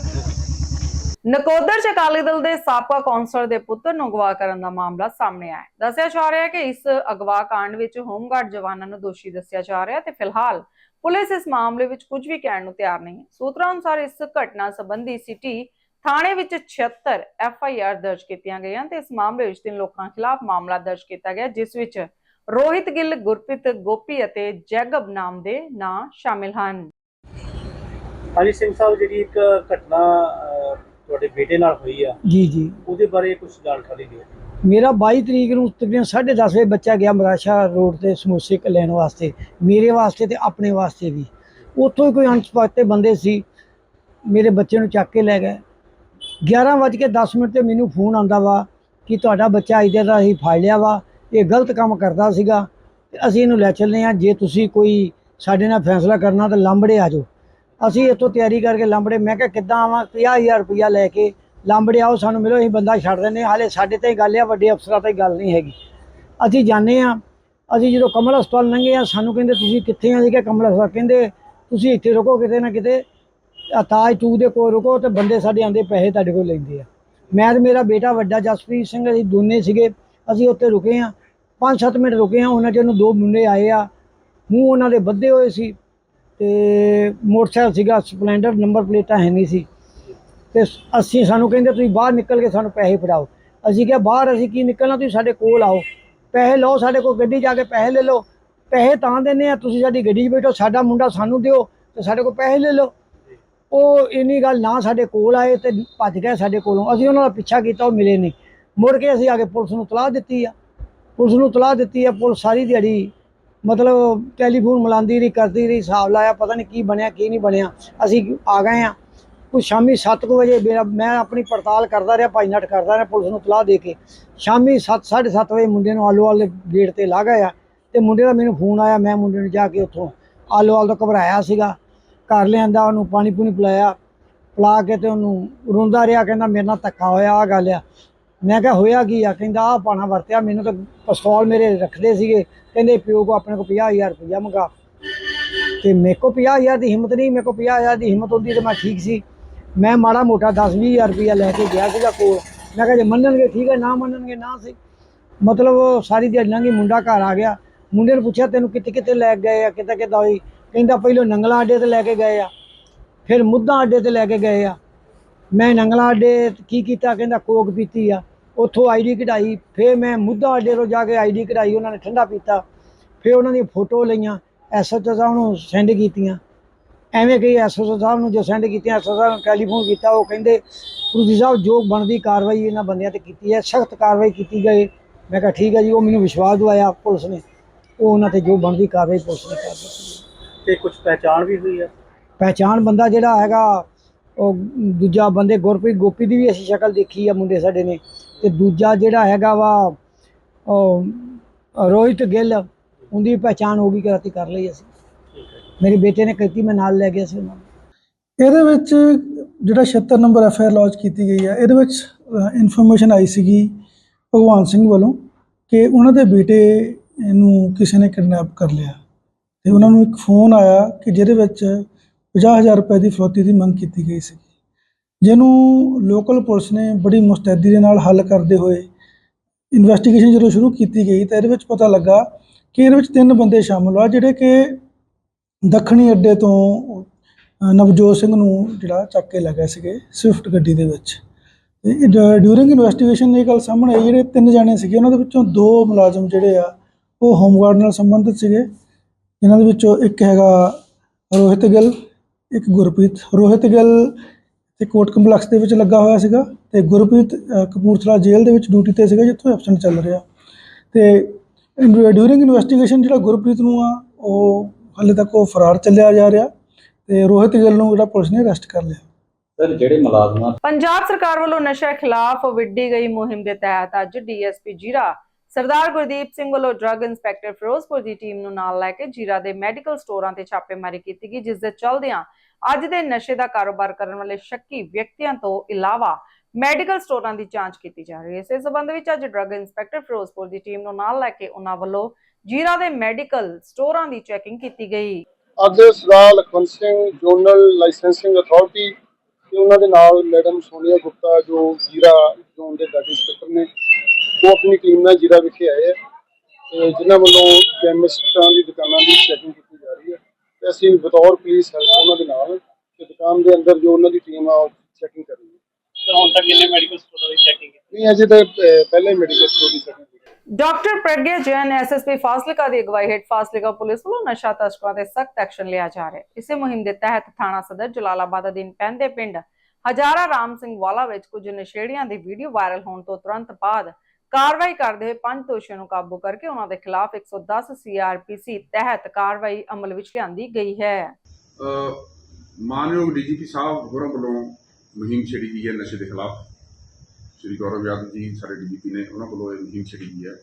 ਨਕੋਦਰ ਚ ਅਕਾਲੀ ਦਲ ਦੇ ਸਾਬਕਾ ਕੌਂਸਲਰ ਦੇ ਪੁੱਤਰ ਨੂੰ ਅਗਵਾ ਕਰਨ ਦਾ ਮਾਮਲਾ ਸਾਹਮਣੇ ਆਇਆ ਦੱਸਿਆ ਜਾ ਰਿਹਾ ਹੈ ਕਿ ਇਸ ਅਗਵਾ ਕਾਂਡ ਵਿੱਚ ਹੋਮਗਾਰਡ ਜਵਾਨਾਂ ਨੂੰ ਦੋਸ਼ੀ ਦੱਸਿਆ ਜਾ ਰਿਹਾ ਤੇ ਫਿਲਹਾਲ ਪੁਲਿਸ ਇਸ ਮਾਮਲੇ ਵਿੱਚ ਕੁਝ ਵੀ ਕਹਿਣ ਨੂੰ ਤਿਆਰ ਨਹੀਂ ਹੈ। ਸੂਤਰਾਂ ਅਨੁਸਾਰ ਇਸ ਘਟਨਾ ਸੰਬੰਧੀ ਸਿਟੀ ਥਾਣੇ ਵਿੱਚ 76 ਐਫ ਆਈ ਆਰ ਦਰਜ ਕੀਤੀਆਂ ਗਈਆਂ ਤੇ ਇਸ ਮਾਮਲੇ ਵਿੱਚ ਤਿੰਨ ਲੋਕਾਂ ਖਿਲਾਫ ਮਾਮਲਾ ਦਰਜ ਕੀਤਾ ਗਿਆ ਜਿਸ ਵਿੱਚ ਰੋਹਿਤ ਗਿੱਲ ਗੁਰਪ੍ਰੀਤ ਗੋਪੀ ਅਤੇ ਜੈਗਬ ਨਾਮ ਦੇ ਨਾਂ ਸ਼ਾਮਿਲ ਹਨ। ਹਾਂਜੀ ਸਿੰਘ ਸਾਹਿਬ ਜਿਹੜੀ ਇੱਕ ਘਟਨਾ ਤੁਹਾਡੇ ਬੇਟੇ ਨਾਲ ਹੋਈ ਆ ਜੀ ਜੀ। ਉਹਦੇ ਬਾਰੇ ਕੁਝ ਜਾਣਕਾਰੀ ਦਿਓ। ਮੇਰਾ 22 ਤਰੀਕ ਨੂੰ ਤਕਰੀਬਨ 10:30 ਵਜੇ ਬੱਚਾ ਗਿਆ ਮਰਾਸ਼ਾ ਰੋਡ ਤੇ ਸਮੋਸੇ ਲੈਣ ਵਾਸਤੇ ਮੇਰੇ ਵਾਸਤੇ ਤੇ ਆਪਣੇ ਵਾਸਤੇ ਵੀ। ਉੱਥੋਂ ਹੀ ਕੋਈ ਅਣਪਛਾਤੇ ਬੰਦੇ ਸੀ ਮੇਰੇ ਬੱਚੇ ਨੂੰ ਚੱਕ ਕੇ ਲੈ ਗਏ। 11:10 ਮਿੰਟ ਤੇ ਮੈਨੂੰ ਫੋਨ ਆਂਦਾ ਵਾ ਕਿ ਤੁਹਾਡਾ ਬੱਚਾ ਇਹਦੇ ਦਾ ਅਸੀਂ ਫੜ ਲਿਆ ਵਾ। ਇਹ ਗਲਤ ਕੰਮ ਕਰਦਾ ਸੀਗਾ। ਤੇ ਅਸੀਂ ਇਹਨੂੰ ਲੈ ਚੱਲੇ ਆ ਜੇ ਤੁਸੀਂ ਕੋਈ ਸਾਡੇ ਨਾਲ ਫੈਸਲਾ ਕਰਨਾ ਤਾਂ ਲਾਂਬੜੇ ਆ ਜਾਓ। ਅਸੀਂ ਇੱਥੋਂ ਤਿਆਰੀ ਕਰਕੇ ਲਾਂਬੜੇ। ਮੈਂ ਕਿਹਾ, ਕਿੱਦਾਂ ਆਵਾਂ? 50000 ਰੁਪਇਆ ਲੈ ਕੇ ਲਾਂਬੜੇ ਆਓ ਸਾਨੂੰ। ਮਿਲੋ, ਅਸੀਂ ਬੰਦਾ ਛੱਡ ਦਿੰਦੇ ਹਾਂ। ਹਾਲੇ ਸਾਡੇ ਤੇ ਹੀ ਗੱਲ ਆ, ਵੱਡੇ ਅਫਸਰਾਂ ਤੇ ਗੱਲ ਨਹੀਂ ਹੈਗੀ। ਅਸੀਂ ਜਾਂਦੇ ਆ ਅਸੀਂ ਜਦੋਂ ਕਮਲ ਹਸਪਤਾਲ ਲੰਘੇ ਆ ਸਾਨੂੰ ਕਹਿੰਦੇ, ਤੁਸੀਂ ਕਿੱਥੇ ਆ? ਜੀ ਕਿ ਕਮਲ ਹਸਪਤਾਲ। ਕਹਿੰਦੇ, ਤੁਸੀਂ ਇੱਥੇ ਰੁਕੋ ਕਿਤੇ ਨਾ ਕਿਤੇ। ਤਾਜ ਚੂਕ ਦੇ ਕੋਲ ਰੁਕੋ ਤੇ ਬੰਦੇ ਸਾਡੇ ਆਂਦੇ ਪੈਸੇ ਤੁਹਾਡੇ ਕੋਲ ਲੈਂਦੇ ਆ। ਮੈਂ ਤੇ ਮੇਰਾ ਬੇਟਾ ਵੱਡਾ ਜਸਪ੍ਰੀਤ ਸਿੰਘ, ਅਸੀਂ ਦੋਨੇ ਸੀਗੇ, ਅਸੀਂ ਉੱਥੇ ਰੁਕੇ ਆ 5-7 ਮਿੰਟ ਰੁਕੇ ਆ ਉਹਨਾਂ ਚ ਨੂੰ ਦੋ ਮੁੰਡੇ ਆਏ ਆ। ਮੂੰਹ ਉਹਨਾਂ ਦੇ ਬੱਧੇ ਹੋਏ ਸੀ ਤੇ ਮੋਟਰਸਾਈਕਲ ਸੀਗਾ, ਸਪਲੈਂਡਰ, ਨੰਬਰ ਪਲੇਟਾਂ ਹੈ ਨਹੀਂ ਸੀ। ਤੇ ਅਸੀਂ ਸਾਨੂੰ ਕਹਿੰਦੇ, ਤੁਸੀਂ ਬਾਹਰ ਨਿਕਲ ਕੇ ਸਾਨੂੰ ਪੈਸੇ ਫੜਾਓ। ਅਸੀਂ ਕਿਹਾ, ਬਾਹਰ ਅਸੀਂ ਕੀ ਨਿਕਲਣਾ? ਤੁਸੀਂ ਸਾਡੇ ਕੋਲ ਆਓ। ਪੈਸੇ ਲਓ, ਸਾਡੇ ਕੋਲ ਗੱਡੀ ਜਾ ਕੇ ਪੈਸੇ ਲੈ ਲਓ। ਪੈਸੇ ਤਾਂ ਦਿੰਦੇ ਆ, ਤੁਸੀਂ ਸਾਡੀ ਗੱਡੀ 'ਚ ਬੈਠੋ, ਸਾਡਾ ਮੁੰਡਾ ਸਾਨੂੰ ਦਿਓ ਤੇ ਸਾਡੇ ਕੋਲ ਪੈਸੇ ਲੈ ਲਓ। ਉਹ ਇੰਨੀ ਗੱਲ ਨਾ ਸਾਡੇ ਕੋਲ ਆਏ ਤੇ ਭੱਜ ਗਏ ਸਾਡੇ ਕੋਲੋਂ। ਅਸੀਂ ਉਹਨਾਂ ਦਾ ਪਿੱਛਾ ਕੀਤਾ, ਉਹ ਮਿਲੇ ਨਹੀਂ। ਮੁੜ ਕੇ ਅਸੀਂ ਆ ਕੇ ਪੁਲਿਸ ਨੂੰ ਤਲਾਹ ਦਿੱਤੀ ਆ। ਪੁਲਿਸ ਨੂੰ ਤਲਾਹ ਦਿੱਤੀ ਆ, ਪੁਲਿਸ ਸਾਰੀ ਦਿਹਾੜੀ ਮਤਲਬ ਟੈਲੀਫੋਨ ਮਿਲਾਉਂਦੀ ਰਹੀ, ਕਰਦੀ ਰਹੀ, ਹਿਸਾਬ ਲਾਇਆ, ਪਤਾ ਨਹੀਂ ਕੀ ਬਣਿਆ, ਕੀ ਨਹੀਂ ਬਣਿਆ। ਅਸੀਂ ਆ ਗਏ ਆ। ਕੋਈ ਸ਼ਾਮੀ 7 ਵਜੇ ਮੇਰਾ, ਮੈਂ ਆਪਣੀ ਪੜਤਾਲ ਕਰਦਾ ਰਿਹਾ, ਭਾਈ ਨਟ ਕਰਦਾ ਰਿਹਾ ਪੁਲਿਸ ਨੂੰ ਤਲਾਹ ਦੇ ਕੇ। ਸ਼ਾਮੀ 7 7:30 ਵਜੇ ਮੁੰਡੇ ਨੂੰ ਆਲੋਵਾਲ ਦੇ ਗੇਟ ਤੇ ਲਾ ਗਏ ਆ ਤੇ ਮੁੰਡੇ ਦਾ ਮੈਨੂੰ ਫੋਨ ਆਇਆ, ਮੈਂ ਮੁੰਡੇ ਨੂੰ ਜਾ ਕੇ ਉੱਥੋਂ ਆਲੋਵਾਲ ਤੋਂ ਘਬਰਾਇਆ ਸੀਗਾ। ਘਰ ਲਿਆਂਦਾ, ਉਹਨੂੰ ਪਾਣੀ ਪੂਣੀ ਪਿਲਾਇਆ, ਪਿਲਾ ਕੇ ਤੇ ਉਹਨੂੰ ਰੋਂਦਾ ਰਿਹਾ, ਕਹਿੰਦਾ ਮੇਰੇ ਨਾਲ ਧੱਕਾ ਹੋਇਆ ਆ ਗੱਲ ਆ। ਮੈਂ ਕਿਹਾ, ਹੋਇਆ ਕੀ ਆ? ਕਹਿੰਦਾ ਆ ਪਾਣਾ ਵਰਤਿਆ, ਮੈਨੂੰ ਤਾਂ ਪਿਸਤੌਲ ਮੇਰੇ ਰੱਖਦੇ ਸੀਗੇ। ਕਹਿੰਦੇ, ਪਿਓ ਕੋ ਆਪਣੇ ਕੋ 50000 ਰੁਪਇਆ ਮੰਗਾ। ਤੇ ਮੇਰੇ ਕੋ 50000 ਦੀ ਹਿੰਮਤ ਨਹੀਂ, ਮੇਰੇ ਕੋ 50000 ਦੀ ਹਿੰਮਤ ਹੁੰਦੀ ਤਾਂ ਮੈਂ ਠੀਕ ਸੀ। ਮੈਂ ਮਾੜਾ ਮੋਟਾ 10-20000 ਰੁਪਇਆ ਲੈ ਕੇ ਗਿਆ ਸੀਗਾ ਕੋਲ। ਮੈਂ ਕਿਹਾ, ਜੇ ਮੰਨਣਗੇ, ਠੀਕ ਹੈ, ਨਾ ਮੰਨਣਗੇ, ਨਾ ਸੀ ਮਤਲਬ ਉਹ ਸਾਰੀ ਦਿਹਾੜੀ ਲੰਘੀ ਮੁੰਡਾ ਘਰ ਆ ਗਿਆ। ਮੁੰਡੇ ਨੂੰ ਪੁੱਛਿਆ, ਤੈਨੂੰ ਕਿੱਥੇ ਕਿੱਥੇ ਲੈ ਕੇ ਗਏ ਆ ਕਿੱਦਾਂ ਕਿੱਦਾਂ ਹੋਈ? ਕਹਿੰਦਾ ਪਹਿਲੋਂ ਨੰਗਲਾ ਅੱਡੇ ਤੇ ਲੈ ਕੇ ਗਏ ਆ, ਫਿਰ ਮੁੱਦਾ ਅੱਡੇ ਤੇ ਲੈ ਕੇ ਗਏ ਆ। ਮੈਂ ਨੰਗਲਾ ਅੱਡੇ ਕੀ ਕੀਤਾ? ਕਹਿੰਦਾ ਕੋਕ ਪੀਤੀ ਆ। ਉੱਥੋਂ ਆਈਡੀ ਕਢਾਈ, ਫਿਰ ਮੈਂ ਮੁੱਦਾ ਅੱਡੇ ਤੋਂ ਜਾ ਕੇ ਆਈਡੀ ਕਢਾਈ, ਉਹਨਾਂ ਨੇ ਠੰਡਾ ਪੀਤਾ। ਫਿਰ ਉਹਨਾਂ ਦੀ ਫੋਟੋ ਲਈਆਂ ਐਸਐਚਓ ਸਾਹਿਬ ਨੂੰ ਸੈਂਡ ਕੀਤੀਆਂ। ਐਵੇਂ ਕਈ ਐਸਐਚਓ ਸਾਹਿਬ ਨੂੰ ਜੋ ਸੈਂਡ ਕੀਤੀਆਂ ਐਸਐਚਓ ਸਾਹਿਬ ਨੂੰ ਟੈਲੀਫੋਨ ਕੀਤਾ, ਉਹ ਕਹਿੰਦੇ ਪ੍ਰੋਫੈਸਰ ਸਾਹਿਬ, ਜੋ ਬਣਦੀ ਕਾਰਵਾਈ ਇਹਨਾਂ ਬੰਦਿਆਂ ਤੇ ਕੀਤੀ ਹੈ, ਸਖਤ ਕਾਰਵਾਈ ਕੀਤੀ ਗਈ। ਮੈਂ ਕਿਹਾ ਠੀਕ ਹੈ ਜੀ, ਉਹ ਮੈਨੂੰ ਵਿਸ਼ਵਾਸ ਦਵਾਇਆ ਪੁਲਿਸ ਨੇ। ਉਹ ਉਹਨਾਂ ਤੇ ਜੋ ਬਣਦੀ ਕਾਰਵਾਈ ਪੁਲਿਸ ਨੇ ਕਰ ਦਿੱਤੀ। ਤੇ ਕੁਝ ਪਹਿਚਾਣ ਵੀ ਹੋਈ ਆ? ਪਹਿਚਾਣ ਬੰਦਾ ਜਿਹੜਾ ਹੈਗਾ ਉਹ ਦੂਜਾ ਬੰਦੇ ਗੁਰਪ੍ਰੀਤ ਗੋਪੀ ਦੀ ਵੀ ਅਸੀਂ ਸ਼ਕਲ ਦੇਖੀ ਆ ਮੁੰਡੇ ਸਾਡੇ ਨੇ। ਤੇ ਦੂਜਾ ਜਿਹੜਾ ਹੈਗਾ ਵਾ ਉਹ ਰੋਹਿਤ ਗਿੱਲ ਉਹਦੀ ਪਹਿਚਾਣ ਹੋ ਗਈ ਕਿ ਰਾਤੀ ਕਰ ਲਈ ਅਸੀਂ। ਮੇਰੇ ਬੇਟੇ ਨੇ ਕੀਤੀ ਮੈਂ ਨਾਲ ਲੈ ਗਿਆ ਸੀ ਉਹਨਾਂ ਨੂੰ। ਇਹਦੇ ਵਿੱਚ ਜਿਹੜਾ 76 number F I R launch ਕੀਤੀ ਗਈ ਹੈ ਇਹਦੇ ਵਿੱਚ ਇਨਫੋਰਮੇਸ਼ਨ ਆਈ ਸੀਗੀ ਭਗਵਾਨ ਸਿੰਘ ਵੱਲੋਂ ਕਿ ਉਹਨਾਂ ਦੇ ਬੇਟੇ ਨੂੰ ਕਿਸੇ ਨੇ ਕਿਡਨੈਪ ਕਰ ਲਿਆ। ਤੇ ਉਹਨਾਂ ਨੂੰ ਇੱਕ ਫੋਨ ਆਇਆ ਕਿ ਜਿਹਦੇ ਵਿੱਚ 50000 ਰੁਪਏ ਦੀ ਫਰੋਤੀ ਦੀ ਮੰਗ ਕੀਤੀ ਗਈ ਸੀ। ਜਿਹਨੂੰ ਲੋਕਲ ਪੁਲਿਸ ਨੇ ਬੜੀ ਮੁਸਤੈਦੀ ਦੇ ਨਾਲ ਹੱਲ ਕਰਦੇ ਹੋਏ ਇਨਵੈਸਟੀਗੇਸ਼ਨ ਜਦੋਂ ਸ਼ੁਰੂ ਕੀਤੀ ਗਈ ਤਾਂ ਇਹਦੇ ਵਿੱਚ ਪਤਾ ਲੱਗਾ ਕਿ ਇਹਦੇ ਵਿੱਚ ਤਿੰਨ ਬੰਦੇ ਸ਼ਾਮਲ ਆ, ਜਿਹੜੇ ਕਿ ਦੱਖਣੀ ਅੱਡੇ ਤੋਂ ਨਵਜੋਤ ਸਿੰਘ ਨੂੰ ਜਿਹੜਾ ਚੱਕ ਕੇ ਲੈ ਗਏ ਸੀਗੇ ਸਵਿਫਟ ਗੱਡੀ ਦੇ ਵਿੱਚ। ਡਿਊਰਿੰਗ ਇਨਵੈਸਟੀਗੇਸ਼ਨ ਇਹ ਗੱਲ ਸਾਹਮਣੇ ਆਈ, ਜਿਹੜੇ ਤਿੰਨ ਜਾਣੇ ਸੀਗੇ, ਉਹਨਾਂ ਦੇ ਵਿੱਚੋਂ ਦੋ ਮੁਲਾਜ਼ਮ ਜਿਹੜੇ ਆ, ਉਹ ਹੋਮਗਾਰਡ ਨਾਲ ਸੰਬੰਧਿਤ ਸੀਗੇ। ਜਿਨ੍ਹਾਂ ਦੇ ਵਿੱਚੋਂ ਇੱਕ ਹੈਗਾ ਰੋਹਿਤ ਗਿੱਲ ਇੱਕ ਗੁਰਪ੍ਰੀਤ। ਰੋਹਿਤ ਗਿੱਲ ਤੇ ਕੋਰਟ ਕੰਪਲੈਕਸ ਦੇ ਵਿੱਚ ਲੱਗਾ ਹੋਇਆ ਸੀਗਾ ਤੇ ਗੁਰਪ੍ਰੀਤ ਕਪੂਰਥਲਾ ਜੇਲ੍ਹ ਦੇ ਵਿੱਚ ਡਿਊਟੀ ਤੇ ਸੀਗਾ ਜਿੱਥੋਂ ਐਬਸੈਂਟ ਚੱਲ ਰਿਹਾ। ਤੇ ਡਿਊਰਿੰਗ ਇਨਵੈਸਟੀਗੇਸ਼ਨ ਜਿਹੜਾ ਗੁਰਪ੍ਰੀਤ ਨੂੰ ਆ ਉਹ ਹਾਲੇ ਤੱਕ ਉਹ ਫਰਾਰ ਚੱਲਿਆ ਜਾ ਰਿਹਾ ਤੇ ਰੋਹਿਤ ਗਿੱਲ ਨੂੰ ਜਿਹੜਾ ਪੁਲਿਸ ਨੇ ਅਰੈਸਟ ਕਰ ਲਿਆ। ਸਰ ਜਿਹੜੇ ਮੁਲਾਜ਼ਮਾਂ ਪੰਜਾਬ ਸਰਕਾਰ ਵੱਲੋਂ ਨਸ਼ਾ ਖਿਲਾਫ ਵਿੱਢੀ ਗਈ ਮੁਹਿੰਮ ਦੇ ਤਹਿਤ ਅੱਜ ਡੀਐਸਪੀ ਜੀਰਾ ਸਰਦਾਰ ਗੁਰਦੀਪ ਸਿੰਘ ਵੱਲੋਂ ਡਰੱਗ ਇੰਸਪੈਕਟਰ ਫਿਰੋਜ਼ਪੁਰ ਦੀ ਟੀਮ ਨੂੰ ਨਾਲ ਲੈ ਕੇ ਜੀਰਾ ਦੇ ਮੈਡੀਕਲ ਸਟੋਰਾਂ ਤੇ ਛਾਪੇਮਾਰੀ ਕੀਤੀ ਗਈ, ਜਿਸ ਦੇ ਚਲਦਿਆਂ ਅੱਜ ਦੇ ਨਸ਼ੇ ਦਾ ਕਾਰੋਬਾਰ ਕਰਨ ਵਾਲੇ ਸ਼ੱਕੀ ਵਿਅਕਤੀਆਂ ਤੋਂ ਇਲਾਵਾ ਮੈਡੀਕਲ ਸਟੋਰਾਂ ਦੀ ਜਾਂਚ ਕੀਤੀ ਜਾ ਰਹੀ ਹੈ। ਇਸੇ ਸਬੰਧ ਵਿੱਚ ਅੱਜ ਡਰੱਗ ਇੰਸਪੈਕਟਰ ਫਿਰੋਜ਼ਪੁਰ ਦੀ ਟੀਮ ਨੂੰ ਨਾਲ ਲੈ ਕੇ ਉਹਨਾਂ ਵੱਲੋਂ ਜੀਰਾ ਦੇ ਮੈਡੀਕਲ ਸਟੋਰਾਂ ਦੀ ਚੈਕਿੰਗ ਕੀਤੀ ਗਈ। ਅੱਜ Sardar Lakhwant Singh, zonal licensing authority ਤੇ ਉਹਨਾਂ ਦੇ ਨਾਲ ਮੈਡਮ ਸੋਨੀਆ ਗੁਪਤਾ ਜੋ ਜੀਰਾ ਜ਼ੋਨ ਦੇ ਡਾਇਰੈਕਟਰ ਇੰਸਪੈਕਟਰ ਨੇ ਉਹ ਆਪਣੀ ਟੀਮ ਨਾਲ ਜੀਰਾ ਵਿਖੇ ਆਏ ਹੈ ਤੇ ਜਿਨ੍ਹਾਂ ਵੱਲੋਂ ਕੈਮਿਸਟਾਂ ਦੀ ਦੁਕਾਨਾਂ ਦੀ ਚੈਕਿੰਗ ਕੀਤੀ ਜਾ ਰਹੀ ਹੈ ਤੇ ਅਸੀਂ ਬਤੌਰ ਪੁਲਿਸ ਹੈਲਪ ਉਹਨਾਂ ਦੇ ਨਾਲ ਤੇ ਦੁਕਾਨ ਦੇ ਅੰਦਰ ਜੋ ਉਹਨਾਂ ਦੀ ਟੀਮ ਆ ਉਹ ਚੈਕਿੰਗ ਕਰ ਰਹੀ ਹੈ। ਹੁਣ ਤੱਕ ਕਿੰਨੇ ਮੈਡੀਕਲ ਸਟੋਰਾਂ ਦੀ ਚੈਕਿੰਗ ਨਹੀਂ ਅਜੇ ਤਾਂ ਪਹਿਲੇ ਮੈਡੀਕਲ ਸਟੋਰ ਦੀ checking doctor Pragya Jain SSP Fazilka ਦੀ ਅਗਵਾਈ ਹੇਠ ਫਾਜ਼ਿਲਕਾ ਪੁਲਿਸ ਵੱਲੋਂ ਨਸ਼ਾ ਤਸਕਰਾਂ ਤੇ ਸਖਤ ਐਕਸ਼ਨ ਲਿਆ ਜਾ ਰਿਹਾ ਹੈ। ਇਸੇ ਮੁਹਿੰਮ ਦੇ ਤਹਿਤ ਥਾਣਾ ਸਦਰ ਜਲਾਲਾਬਾਦ ਅਧੀਨ ਪੈਂਦੇ ਪਿੰਡ ਹਜ਼ਾਰਾ ਰਾਮ ਸਿੰਘ ਵਾਲਾ ਵਿੱਚ ਕੁਝ ਨਸ਼ੇੜੀਆਂ ਦੀ ਵੀਡੀਓ ਵਾਇਰਲ ਹੋਣ ਤੋਂ ਤੁਰੰਤ ਬਾਅਦ ਕਾਰਵਾਈ ਕਰਦੇ ਹੋਏ ਪੰਜ ਦੋਸ਼ੀਆਂ ਨੂੰ ਕਾਬੂ ਕਰਕੇ ਉਹਨਾਂ ਦੇ ਖਿਲਾਫ 110 ਸੀਆਰਪੀਸੀ ਤਹਿਤ ਕਾਰਵਾਈ ਅਮਲ ਵਿੱਚ ਲਿਆਂਦੀ ਗਈ ਹੈ। ਮਾਨਯੋਗ ਡੀਜੀਪੀ ਸਾਹਿਬ ਹੋਰਾਂ ਵੱਲੋਂ ਮੁਹਿੰਮ ਛੇੜੀ ਗਈ ਹੈ ਨਸ਼ੇ ਦੇ ਖਿਲਾਫ। ਸ਼੍ਰੀ ਗੌਰਵ ਯਾਦਵ ਜੀ, ਸਾਡੇ ਡੀਜੀਪੀ ਨੇ ਉਹਨਾਂ ਵੱਲੋਂ ਇਹ ਮੁਹਿੰਮ ਛੇੜੀ ਗਈ ਹੈ।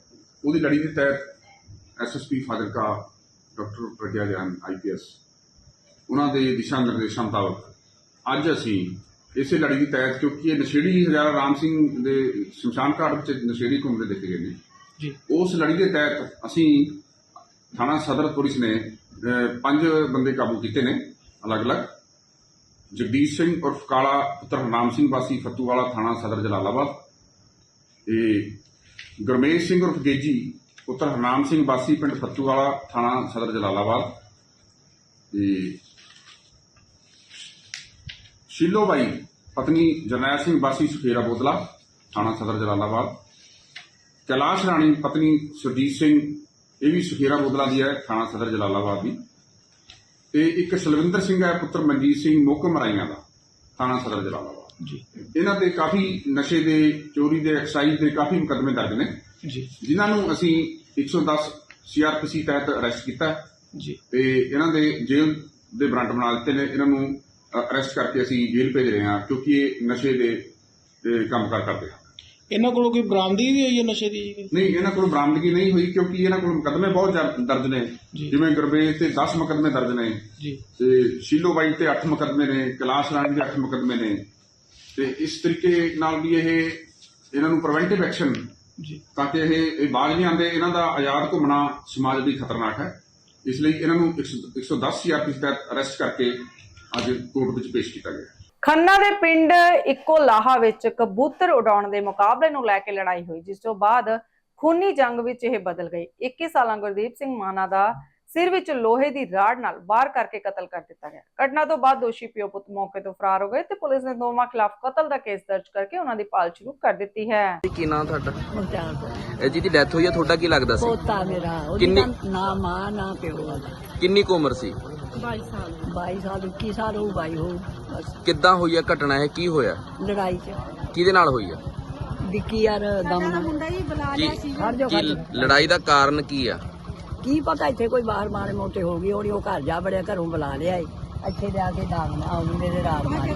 ਉਹਦੀ ਲੜੀ ਦੇ ਤਹਿਤ SSP Fazilka doctor Pragya Jain IPS ਉਹਨਾਂ ਦੇ ਦਿਸ਼ਾ ਨਿਰਦੇਸ਼ਾਂ ਮੁਤਾਬਕ ਅੱਜ ਅਸੀਂ ਇਸੇ ਲੜੀ ਦੀ ਤਹਿਤ ਕਿਉਂਕਿ ਇਹ ਨਸ਼ੇੜੀ ਹਜ਼ਾਰਾ ਰਾਮ ਸਿੰਘ ਦੇ ਸ਼ਮਸ਼ਾਨ ਘਾਟ ਵਿੱਚ ਨਸ਼ੇੜੀ ਘੁੰਮਦੇ ਦੇਖੇ ਗਏ ਨੇ। ਜੀ। ਉਸ ਲੜੀ ਦੇ ਤਹਿਤ ਅਸੀਂ ਥਾਣਾ ਸਦਰ ਪੁਲਿਸ ਨੇ ਪੰਜ ਬੰਦੇ ਕਾਬੂ ਕੀਤੇ ਨੇ ਅਲੱਗ-ਅਲੱਗ। ਜਗਦੀਸ਼ ਸਿੰਘ ਉਰਫ ਕਾਲਾ ਪੁੱਤਰ ਹਰਨਾਮ ਸਿੰਘ ਵਾਸੀ ਫੱਤੂਵਾਲਾ ਥਾਣਾ ਸਦਰ ਜਲਾਲਾਬਾਦ। ਤੇ ਗੁਰਮੇਸ਼ ਸਿੰਘ ਉਰਫ ਗੇਜੀ ਪੁੱਤਰ ਹਰਨਾਮ ਸਿੰਘ ਵਾਸੀ ਪਿੰਡ ਫੱਤੂਵਾਲਾ ਥਾਣਾ ਸਦਰ ਜਲਾਲਾਬਾਦ। ਤੇ ਸ਼ੀਲੋ ਬਾਈ ਪਤਨੀ ਜਰਨੈਲ ਸਿੰਘ ਵਾਸੀ ਸੁਖੇਰਾ ਬੋਦਲਾ ਥਾਣਾ ਸਦਰ ਜਲਾਲਾਬਾਦ। ਕੈਲਾਸ਼ ਰਾਣੀ ਪਤਨੀ ਸੁਰਜੀਤ ਸਿੰਘ ਇਹ ਵੀ ਸੁਖੇਰਾ ਬੋਦਲਾ ਦੀ ਹੈ ਥਾਣਾ ਸਦਰ ਜਲਾਲਾਬਾਦ ਦੀ। ਤੇ ਇੱਕ ਸ਼ਲਵਿੰਦਰ ਸਿੰਘ ਹੈ ਪੁੱਤਰ ਮਨਜੀਤ ਸਿੰਘ ਮੋਕ ਮਰਾਈਆਂ ਦਾ ਥਾਣਾ ਸਦਰ ਜਲਾਲਾਬਾਦ। ਜੀ। ਇਹਨਾਂ ਤੇ ਕਾਫੀ ਨਸ਼ੇ ਦੇ ਚੋਰੀ ਦੇ ਐਕਸਾਈਜ਼ ਦੇ ਕਾਫੀ ਮੁਕੱਦਮੇ ਦਰਜ ਨੇ। ਜੀ। ਜਿਨ੍ਹਾਂ ਨੂੰ ਅਸੀਂ 110 ਸੀਆਰਪੀਸੀ ਤਹਿਤ ਅਰੈਸਟ ਕੀਤਾ ਜੀ। ਤੇ ਇਹਨਾਂ ਦੇ ਜੇਲ੍ਹ ਦੇ ਬ੍ਰਾਂਡ ਬਣਾ ਦਿੱਤੇ ਨੇ। ਇਹਨਾਂ ਨੂੰ ਅਰੈਸਟ ਕਰਕੇ ਅਸੀਂ ਜੇਲ੍ਹ ਭੇਜ ਰਹੇ ਹਾਂ ਕਿਉਂਕਿ ਇਹ ਨਸ਼ੇ ਦੇ ਅ, ਕੰਮਕਾਰ ਕਰਦੇ ਆ ਇਹਨਾਂ ਕੋਲੋਂ ਕੋਈ ਬਰਾਮਦੀ ਵੀ ਹੋਈ ਹੈ ਨਸ਼ੇ ਦੀ? ਨਹੀਂ ਇਹਨਾਂ ਕੋਲ ਬਰਾਮਦਗੀ ਨਹੀਂ ਹੋਈ ਕਿਉਂਕਿ ਇਹਨਾਂ ਕੋਲ ਮੁਕੱਦਮੇ ਬਹੁਤ ਜ਼ਿਆਦਾ ਦਰਜ ਨੇ। ਜੀ। ਜਿਵੇਂ ਗੁਰਬੇਜ ਤੇ 10 ਮੁਕੱਦਮੇ ਦਰਜ ਨੇ। ਜੀ। ਤੇ ਸ਼ੀਲੋ ਬਾਈ ਤੇ 8 ਮੁਕੱਦਮੇ ਨੇ ਕੈਲਾਸ਼ ਰਾਣੀ ਦੇ 8 ਮੁਕੱਦਮੇ ਨੇ। ਤੇ ਇਸ ਤਰੀਕੇ ਨਾਲ ਵੀ ਇਹ ਇਹਨਾਂ ਨੂੰ ਪ੍ਰੀਵੈਂਟਿਵ ਐਕਸ਼ਨ ਜੀ। ਤਾਂ ਕਿ ਇਹ ਇਹ ਬਾਜ਼ ਨਹੀਂ ਆਉਂਦੇ ਇਹਨਾਂ ਦਾ ਆਜ਼ਾਦ ਘੁੰਮਣਾ ਸਮਾਜ ਲਈ ਖਤਰਨਾਕ ਹੈ। ਇਸ ਲਈ ਇਹਨਾਂ ਨੂੰ 100 110 ਸੀਆਰਪੀ ਤਹਿਤ ਅਰੈਸਟ ਕਰਕੇ ਅੱਜ ਕੋਰਟ ਵਿੱਚ ਪੇਸ਼ ਕੀਤਾ ਗਿਆ। ਖੰਨਾ ਦੇ ਪਿੰਡ ਇੱਕੋ ਲਾਹਾ ਵਿੱਚ ਕਬੂਤਰ ਉਡਾਉਣ ਦੇ ਮੁਕਾਬਲੇ ਨੂੰ ਲੈ ਕੇ ਲੜਾਈ ਹੋਈ, ਜਿਸ ਤੋਂ ਬਾਅਦ ਖੂਨੀ ਜੰਗ ਵਿੱਚ ਇਹ ਬਦਲ ਗਈ। 21 ਸਾਲਾਂ ਗੁਰਦੀਪ ਸਿੰਘ ਮਾਨਾ ਦਾ ਸਿਰ ਵਿੱਚ ਲੋਹੇ ਦੀ ਰਾੜ ਨਾਲ ਵਾਰ ਕਰਕੇ ਕਤਲ ਕਰ ਦਿੱਤਾ ਗਿਆ। ਘਟਨਾ ਤੋਂ ਬਾਅਦ ਦੋਸ਼ੀ ਪਿਓ ਪੁੱਤ ਮੌਕੇ ਤੋਂ ਫਰਾਰ ਹੋ ਗਏ ਤੇ ਪੁਲਿਸ ਨੇ ਦੋਵਾਂ ਖਿਲਾਫ ਕਤਲ ਦਾ ਕੇਸ ਦਰਜ ਕਰਕੇ ਉਹਨਾਂ ਦੀ ਭਾਲ ਸ਼ੁਰੂ ਕਰ ਦਿੱਤੀ ਹੈ। ਕੀ ਨਾਂ ਤੁਹਾਡਾ? ਮੁਖਤਾਰ ਇਹ ਜਿਹਦੀ ਡੈਥ ਹੋਈ ਹੈ ਤੁਹਾਡਾ ਕੀ ਲੱਗਦਾ ਸੀ? ਪੋਤਾ ਮੇਰਾ ਉਹਦੀ ਕਿੰਨੀ- ਨਾ ਮਾਂ ਨਾ ਪਿਓ ਆ। ਕਿੰਨੀ ਕੁ ਉਮਰ ਸੀ? 22 ਸਾਲ। 22 ਸਾਲ 21 ਸਾਲ ਹੋ ਬਾਈ ਹੋ ਬਸ। ਕਿੱਦਾਂ ਹੋਈ ਹੈ ਘਟਨਾ ਇਹ? ਕੀ ਹੋਇਆ? ਲੜਾਈ ਚ। ਕਿਹਦੇ ਨਾਲ ਹੋਈ ਹੈ ਵਿੱਕੀ ਯਾਰ ਦਮ ਨਾਲ। ਕੀ ਖੜ ਜਾਓ ਕੀ। ਲੜਾਈ ਦਾ ਕਾਰਨ ਕੀ ਆ? ਕੀ ਪਤਾ ਇੱਥੇ ਕੋਈ ਬਾਹਰ ਮਾਰੇ ਮੋਟੇ ਹੋ ਗਈ ਹੋਣੀ ਉਹ ਘਰ ਜਾ ਬੜਿਆ ਘਰੋਂ ਬੁਲਾ ਲਿਆ ਏ ਇੱਥੇ ਲਿਆ ਕੇ ਦਾਗਣਾ ਆ ਮੁੰਡੇ ਦੇ ਰਾੜ ਮਾਰ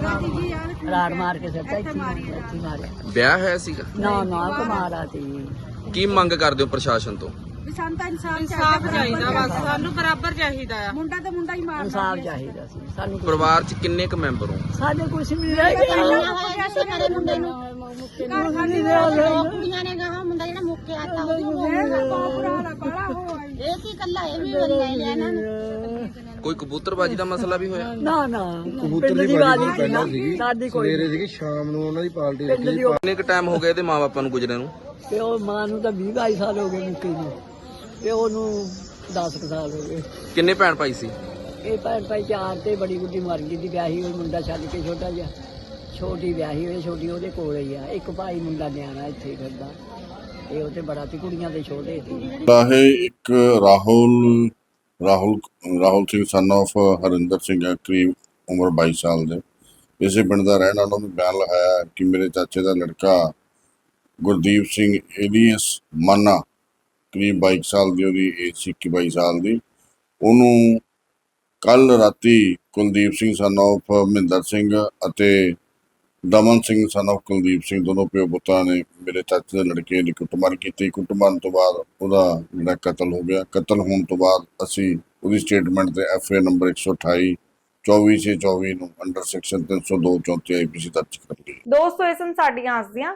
ਰਾੜ ਮਾਰ ਕੇ ਮਾਰਿਆ ਇੱਥੇ ਮਾਰਿਆ। ਵਿਆਹ ਹੋਇਆ ਸੀਗਾ? ਨਾ ਨਾ ਕੁਮਾਰਾ ਸੀ। ਕੀ ਮੰਗ ਕਰਦੇ ਹੋ ਪ੍ਰਸ਼ਾਸਨ ਤੋਂ? ਇਨਸਾਫ ਚਾਹੀਦਾ ਸੀ ਸਾਨੂੰ ਕੁਛ- ਪਰਿਵਾਰ 'ਚ ਕਿੰਨੇ ਕੁ ਮੈਂਬਰ ਹੋ? ਸਾਡੇ ਕੁਛ ਨਹੀਂ ਰਹਿ ਗਿਆ ਕੁੜੀਆਂ ਨੇ ਕਹਾ ਮੁੰਡਾ ਜਿਹੜਾ ਮੁੱਕੇ ਆਤਾ ਉਹਦੀ ਇਹ ਕੀ ਕੱਲਾ ਇਹ ਵੀ ਬੰਦਾ ਹੀ ਨੂੰ। ਕੋਈ ਕਬੂਤਰਬਾਜੀ ਦਾ ਮਸਲਾ ਵੀ ਹੋਇਆ? ਨਾ ਨਾ। ਕਬੂਤਰ ਦੀ ਬਾਜੀ ਪਹਿਲਾਂ ਸੀਗੀ। ਸਾਡੀ ਕੋਈ ਸਵੇਰੇ ਸੀਗੀ ਸ਼ਾਮ ਨੂੰ ਉਹਨਾਂ ਦੀ ਪਾਰਟੀ ਉਹ- ਕਿੰਨੇ ਕੁ ਟਾਈਮ ਹੋ ਗਿਆ ਇਹਦੇ ਮਾਪਿਆਂ ਨੂੰ ਗੁਜਰੇ ਨੂੰ? ਤੇ ਉਹ ਮਾਂ ਨੂੰ ਤਾਂ 20 22 ਸਾਲ ਹੋ ਗਏ ਮੁੱਕੀ ਨੂੰ। ਤੇ ਉਹਨੂੰ 10 ਕੁ ਸਾਲ ਹੋ ਗਏ। ਕਿੰਨੇ ਭੈਣ ਭਾਈ ਸੀ? ਇਹ ਭੈਣ ਭਾਈ ਚਾਰ ਤੇ ਬੜੀ ਗੁੱਡੀ ਮਰ ਗਈ ਦੀ ਵਿਆਹੀ ਹੋਈ ਮੁੰਡਾ ਛੱਡ ਕੇ ਛੋਟਾ ਜਿਹਾ। ਛੋਟੀ ਵਿਆਹੀ ਹੋਈ ਛੋਟੀ ਉਹਦੇ ਕੋਲ ਹੀ ਆ। ਇੱਕ ਭਾਈ ਮੁੰਡਾ ਨਿਆਣਾ ਇੱਥੇ ਹੀ ਫਿਰਦਾ। ਇਹ ਉਹ ਤੇ ਬੜਾ ਸੀ ਕੁੜੀਆਂ ਦੇ ਛੋਟੇ ਸੀ। ਇਹ ਇੱਕ ਰਾਹੁਲ ਰਾਹੁਲ ਰਾਹੁਲ ਸਿੰਘ son of ਹਰਿੰਦਰ ਸਿੰਘ ਹੈ ਕਰੀਬ ਉਮਰ 22 ਸਾਲ ਦੇ। ਇਸੇ ਪਿੰਡ ਦਾ ਰਹਿਣ ਵਾਲਾ ਉਹਨੇ ਬਿਆਨ ਲਗਾਇਆ ਕਿ ਮੇਰੇ ਚਾਚੇ ਦਾ ਲੜਕਾ ਗੁਰਦੀਪ ਸਿੰਘ ਏਲੀਅਸ ਮਾਨਾ ਕਰੀਬ 22 ਸਾਲ ਦੀ ਉਹਦੀ ਏਜ ਸੀ 22 ਸਾਲ ਦੀ। ਉਹਨੂੰ ਕੱਲ ਰਾਤੀ ਕੁਲਦੀਪ ਸਿੰਘ, son of ਮਹਿੰਦਰ ਸਿੰਘ ਅਤੇ ਦਮਨ ਸਿੰਘ, son of ਕੁਲਦੀਪ ਸਿੰਘ, ਦੋਨੋਂ ਪਿਓ ਪੁੱਤਾਂ ਨੇ ਮੇਰੇ ਚਾਚੇ ਦੇ ਲੜਕੇ ਦੀ ਕੁੱਟਮਾਰ ਕੀਤੀ। ਕੁੱਟਮਾਰ ਤੋਂ ਬਾਅਦ ਉਹਦਾ ਜਿਹੜਾ ਕਤਲ ਹੋ ਗਿਆ। ਕਤਲ ਹੋਣ ਤੋਂ ਬਾਅਦ ਅਸੀਂ ਉਹਦੀ ਸਟੇਟਮੈਂਟ ਤੇ ਐਫ ਨੰਬਰ 128 24 24 ਨੂੰ ਅੰਡਰ ਸੈਕਸ਼ਨ 302 34 ਆਈਪੀਸੀ ਦਰਜ ਕਰ ਲਈ ਦੋਸਤੋ ਇਹ ਸਨ ਸਾਡੀਆਂ ਅੱਜ ਦੀਆਂ